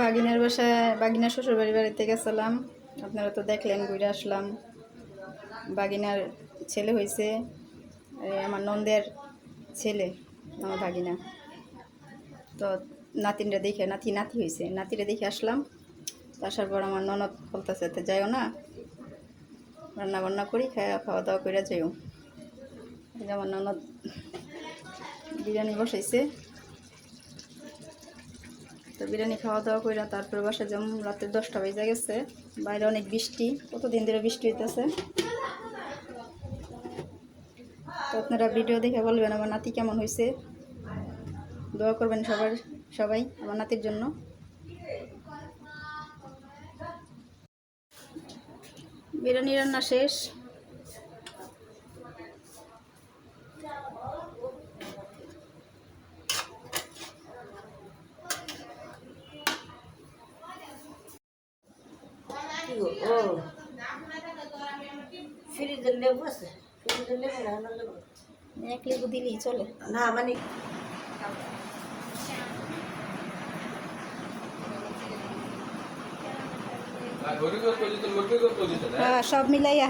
বাগিনার বাসায় বাগিনার শ্বশুর বাড়ি বাড়িতে গেছিলাম। আপনারা তো দেখলেন, ঘুরে আসলাম। বাগিনার ছেলে হয়েছে আমার নন্দের ছেলে, আমার বাগিনা। তো নাতিনরা দেখে, নাতি নাতি হয়েছে নাতিটা দেখে আসলাম। আসার পর আমার ননদ বলতেছে, তো যাইও না রান্না বান্না করি খাওয়া খাওয়া দাওয়া করে যাইও আমার ননদ বিরিয়ানি বসাইছে। তো বিরিয়ানি খাওয়া দাওয়া করে তারপর বাসা যেমন রাতের দশটা বেজে গেছে, বাইরে অনেক বৃষ্টি, কতদিন ধরে বৃষ্টি হইতেছে। তো আপনারা ভিডিও দেখে বলবেন আমার নাতি কেমন হয়েছে দোয়া করবেন সবার, সবাই, আমার নাতির জন্য। বিরিয়ানি রান্না শেষ। কি গো ও ফ্রিজের লেবু আছে? ফ্রিজের লেবু না আমার লেবু এক লেবু দিলেই চলে। না মানে সব মিলাইয়া।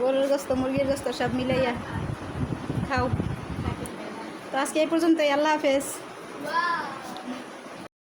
গরুর গোস্ত মুরগির গোস্ত সব মিলাইয়া। খাও। তো আজকে এই পর্যন্তই আল্লাহ হাফেজ।